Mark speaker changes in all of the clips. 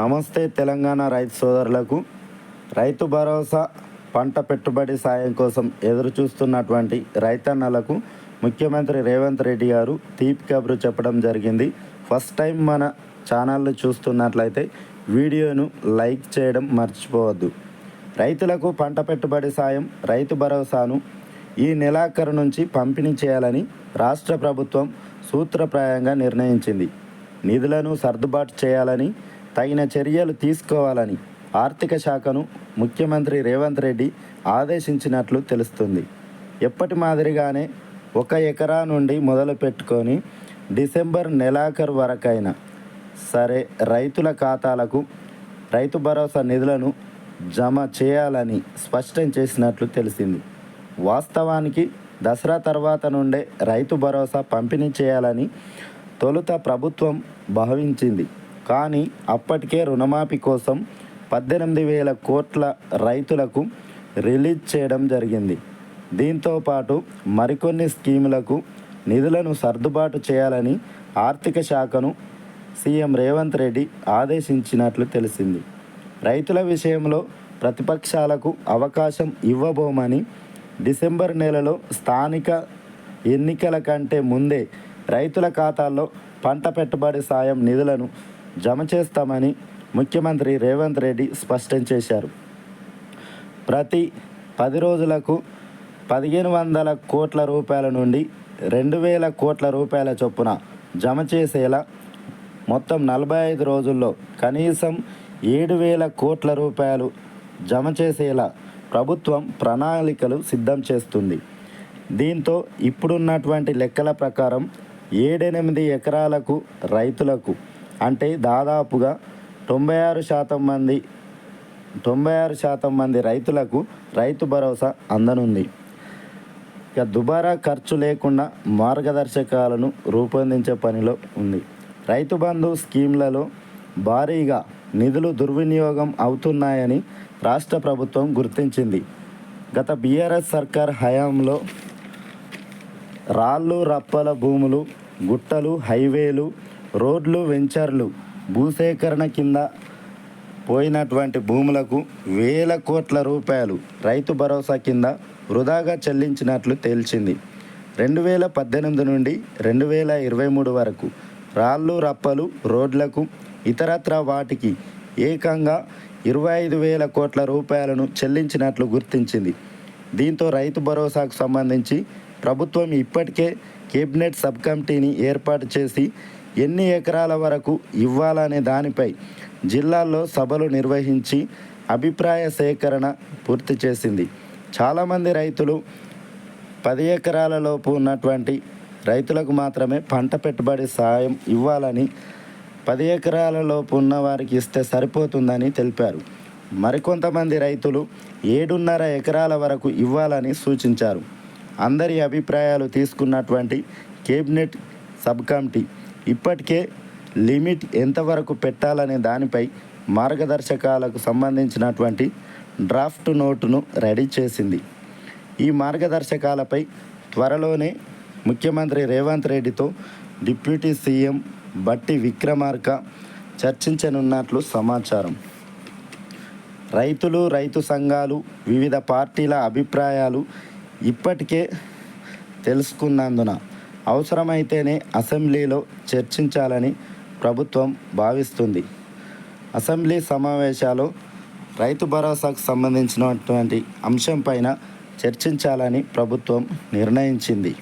Speaker 1: నమస్తే తెలంగాణ రైతు సోదరులకు. రైతు భరోసా పంట పెట్టుబడి సాయం కోసం ఎదురుచూస్తున్నటువంటి రైతన్నలకు ముఖ్యమంత్రి రేవంత్ రెడ్డి గారు తీపి కబురు చెప్పడం జరిగింది. ఫస్ట్ టైం మన ఛానల్ను చూస్తున్నట్లయితే వీడియోను లైక్ చేయడం మర్చిపోవద్దు. రైతులకు పంట పెట్టుబడి సాయం రైతు భరోసాను ఈ నెలాఖరు నుంచి పంపిణీ చేయాలని రాష్ట్ర ప్రభుత్వం సూత్రప్రాయంగా నిర్ణయించింది. నిధులను సర్దుబాటు చేయాలని తగిన చర్యలు తీసుకోవాలని ఆర్థిక శాఖను ముఖ్యమంత్రి రేవంత్ రెడ్డి ఆదేశించినట్లు తెలుస్తుంది. ఎప్పటి మాదిరిగానే ఒక ఎకరా నుండి మొదలు పెట్టుకొని డిసెంబర్ నెలాఖరు వరకైనా సరే రైతుల ఖాతాలకు రైతు భరోసా నిధులను జమ చేయాలని స్పష్టం చేసినట్లు తెలిసింది. వాస్తవానికి దసరా తర్వాత నుండే రైతు భరోసా పంపిణీ చేయాలని తొలుత ప్రభుత్వం భావించింది. కానీ అప్పటికే రుణమాఫీ కోసం పద్దెనిమిది వేల కోట్ల రైతులకు రిలీజ్ చేయడం జరిగింది. దీంతో పాటు మరికొన్ని స్కీములకు నిధులను సర్దుబాటు చేయాలని ఆర్థిక శాఖను సీఎం రేవంత్ రెడ్డి ఆదేశించినట్లు తెలిసింది. రైతుల విషయంలో ప్రతిపక్షాలకు అవకాశం ఇవ్వబోమని డిసెంబర్ నెలలో స్థానిక ఎన్నికల కంటే ముందే రైతుల ఖాతాల్లో పంట పెట్టుబడి సాయం నిధులను జమ చేస్తామని ముఖ్యమంత్రి రేవంత్ రెడ్డి స్పష్టం చేశారు. ప్రతి పది రోజులకు పదిహేను వందల కోట్ల రూపాయల నుండి రెండు వేల కోట్ల రూపాయల చొప్పున జమ చేసేలా మొత్తం నలభై ఐదు రోజుల్లో కనీసం ఏడు వేల కోట్ల రూపాయలు జమ చేసేలా ప్రభుత్వం ప్రణాళికలు సిద్ధం చేస్తుంది. దీంతో ఇప్పుడున్నటువంటి లెక్కల ప్రకారం ఏడెనిమిది ఎకరాలకు రైతులకు అంటే దాదాపుగా తొంభై ఆరు శాతం మంది తొంభై ఆరు శాతం మంది రైతులకు రైతు భరోసా అందనుంది. ఇక దుబారా ఖర్చు లేకుండా మార్గదర్శకాలను రూపొందించే పనిలో ఉంది. రైతు బంధు స్కీమ్లలో భారీగా నిధులు దుర్వినియోగం అవుతున్నాయని రాష్ట్ర ప్రభుత్వం గుర్తించింది. గత బీఆర్ఎస్ సర్కార్ హయాంలో రాళ్ళు రప్పల భూములు గుట్టలు హైవేలు రోడ్లు వెంచర్లు భూసేకరణ కింద పోయినటువంటి భూములకు వేల కోట్ల రూపాయలు రైతు భరోసా కింద వృధాగా చెల్లించినట్లు తేల్చింది. రెండు వేల పద్దెనిమిది నుండి రెండు వేల ఇరవై మూడు వరకు రాళ్ళు రప్పలు రోడ్లకు ఇతరత్ర వాటికి ఏకంగా ఇరవై ఐదు వేల కోట్ల రూపాయలను చెల్లించినట్లు గుర్తించింది. దీంతో రైతు భరోసాకు సంబంధించి ప్రభుత్వం ఇప్పటికే కేబినెట్ సబ్ కమిటీని ఏర్పాటు చేసి ఎన్ని ఎకరాల వరకు ఇవ్వాలనే దానిపై జిల్లాల్లో సభలు నిర్వహించి అభిప్రాయ సేకరణ పూర్తి చేసింది. చాలామంది రైతులు పది ఎకరాల లోపు ఉన్నటువంటి రైతులకు మాత్రమే పంట పెట్టుబడి సాయం ఇవ్వాలని పది ఎకరాల లోపు ఉన్న వారికి ఇస్తే సరిపోతుందని తెలిపారు. మరికొంతమంది రైతులు ఏడున్నర ఎకరాల వరకు ఇవ్వాలని సూచించారు. అందరి అభిప్రాయాలు తీసుకున్నటువంటి కేబినెట్ సబ్ కమిటీ ఇప్పటికే లిమిట్ ఎంతవరకు పెట్టాలనే దానిపై మార్గదర్శకాలకు సంబంధించినటువంటి డ్రాఫ్ట్ నోటును రెడీ చేసింది. ఈ మార్గదర్శకాలపై త్వరలోనే ముఖ్యమంత్రి రేవంత్ రెడ్డితో డిప్యూటీ సీఎం బట్టి విక్రమార్క చర్చించనున్నట్లు సమాచారం. రైతులు రైతు సంఘాలు వివిధ పార్టీల అభిప్రాయాలు ఇప్పటికే తెలుసుకున్నందున అవసరమైతేనే అసెంబ్లీలో చర్చించాలని ప్రభుత్వం భావిస్తుంది. అసెంబ్లీ సమావేశాలు రైతు భరోసాకు సంబంధించినటువంటి అంశంపైన చర్చించాలని ప్రభుత్వం నిర్ణయించింది.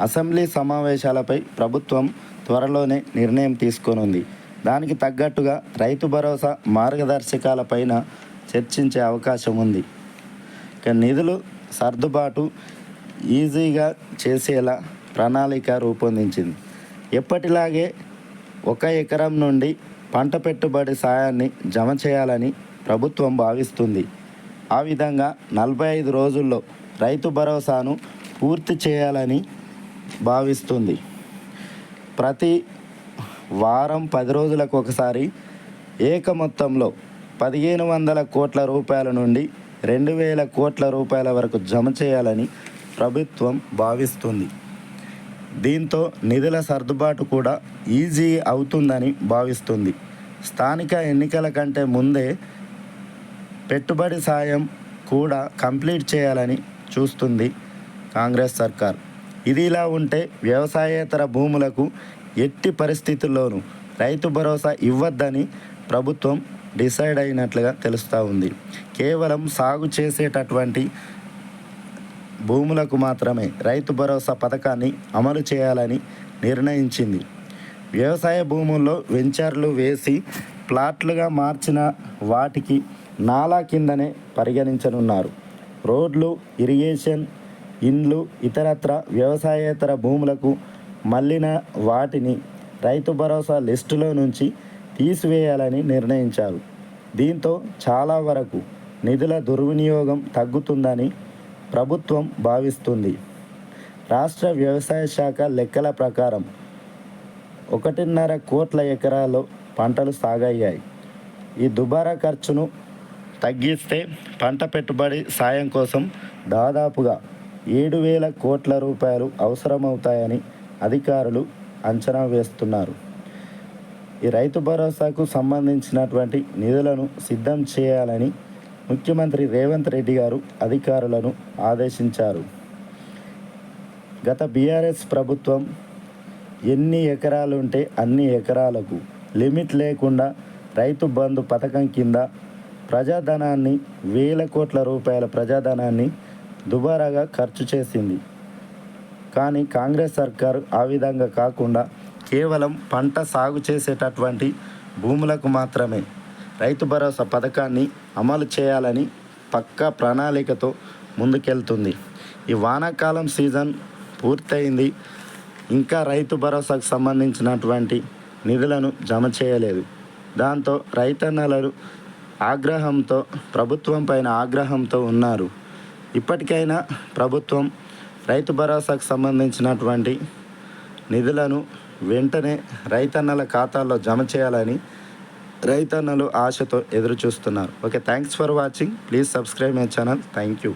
Speaker 1: అసెంబ్లీ సమావేశాలపై ప్రభుత్వం త్వరలోనే నిర్ణయం తీసుకోనుంది. దానికి తగ్గట్టుగా రైతు భరోసా మార్గదర్శకాలపైన చర్చించే అవకాశం ఉంది నిధులు సర్దుబాటు ఈజీగా చేసేలా ప్రణాళిక రూపొందించింది. ఎప్పటిలాగే ఒక ఎకరం నుండి పంట పెట్టుబడి సాయాన్ని జమ చేయాలని ప్రభుత్వం భావిస్తుంది. ఆ విధంగా నలభై ఐదు రోజుల్లో రైతు భరోసాను పూర్తి చేయాలని భావిస్తుంది. ప్రతి వారం పది రోజులకు ఒకసారి ఏక మొత్తంలో పదిహేను వందల కోట్ల రూపాయల నుండి రెండు వేల కోట్ల రూపాయల వరకు జమ చేయాలని ప్రభుత్వం భావిస్తుంది. దీంతో నిధుల సర్దుబాటు కూడా ఈజీ అవుతుందని భావిస్తుంది. స్థానిక ఎన్నికల కంటే ముందే పెట్టుబడి సాయం కూడా కంప్లీట్ చేయాలని చూస్తుంది కాంగ్రెస్ సర్కార్. ఇది ఇలా ఉంటే వ్యవసాయేతర భూములకు ఎట్టి పరిస్థితుల్లోనూ రైతు భరోసా ఇవ్వద్దని ప్రభుత్వం డిసైడ్ అయినట్లుగా తెలుస్తూ ఉంది. కేవలం సాగు చేసేటటువంటి భూములకు మాత్రమే రైతు భరోసా పథకాన్ని అమలు చేయాలని నిర్ణయించింది. వ్యవసాయ భూముల్లో వెంచర్లు వేసి ప్లాట్లుగా మార్చిన వాటికి నాలా కిందనే పరిగణించనున్నారు. రోడ్లు ఇరిగేషన్ ఇండ్లు ఇతరత్ర వ్యవసాయేతర భూములకు మళ్ళిన వాటిని రైతు భరోసా లిస్టులో నుంచి తీసివేయాలని నిర్ణయించారు. దీంతో చాలా వరకు నిధుల దుర్వినియోగం తగ్గుతుందని ప్రభుత్వం భావిస్తుంది. రాష్ట్ర వ్యవసాయ శాఖ లెక్కల ప్రకారం ఒకటిన్నర కోట్ల ఎకరాల్లో పంటలు సాగయ్యాయి. ఈ దుబారా ఖర్చును తగ్గిస్తే పంట పెట్టుబడి సాయం కోసం దాదాపుగా ఏడు వేల కోట్ల రూపాయలు అవసరమవుతాయని అధికారులు అంచనా వేస్తున్నారు. ఈ రైతు భరోసాకు సంబంధించినటువంటి నిధులను సిద్ధం చేయాలని ముఖ్యమంత్రి రేవంత్ రెడ్డి గారు అధికారులను ఆదేశించారు. గత బీఆర్ఎస్ ప్రభుత్వం ఎన్ని ఎకరాలు ఉంటే అన్ని ఎకరాలకు లిమిట్ లేకుండా రైతు బంధు పథకం కింద ప్రజాధనాన్ని వేల కోట్ల రూపాయల ప్రజాధనాన్ని దుబారాగా ఖర్చు చేసింది. కానీ కాంగ్రెస్ సర్కారు ఆ విధంగా కాకుండా కేవలం పంట సాగు చేసేటటువంటి భూములకు మాత్రమే. రైతు భరోసా పథకాన్ని అమలు చేయాలని పక్కా ప్రణాళికతో ముందుకెళ్తుంది. ఈ వానాకాలం సీజన్ పూర్తయింది. ఇంకా రైతు భరోసాకు సంబంధించినటువంటి నిధులను జమ చేయలేదు. దాంతో రైతన్నలు ఆగ్రహంతో ప్రభుత్వం పైన ఆగ్రహంతో ఉన్నారు. ఇప్పటికైనా ప్రభుత్వం రైతు భరోసాకు సంబంధించినటువంటి నిధులను వెంటనే రైతన్నల ఖాతాల్లో జమ చేయాలని రైతన్నలు ఆశతో ఎదురు చూస్తున్నారు okay thanks for watching. Please subscribe my channel. Thank you.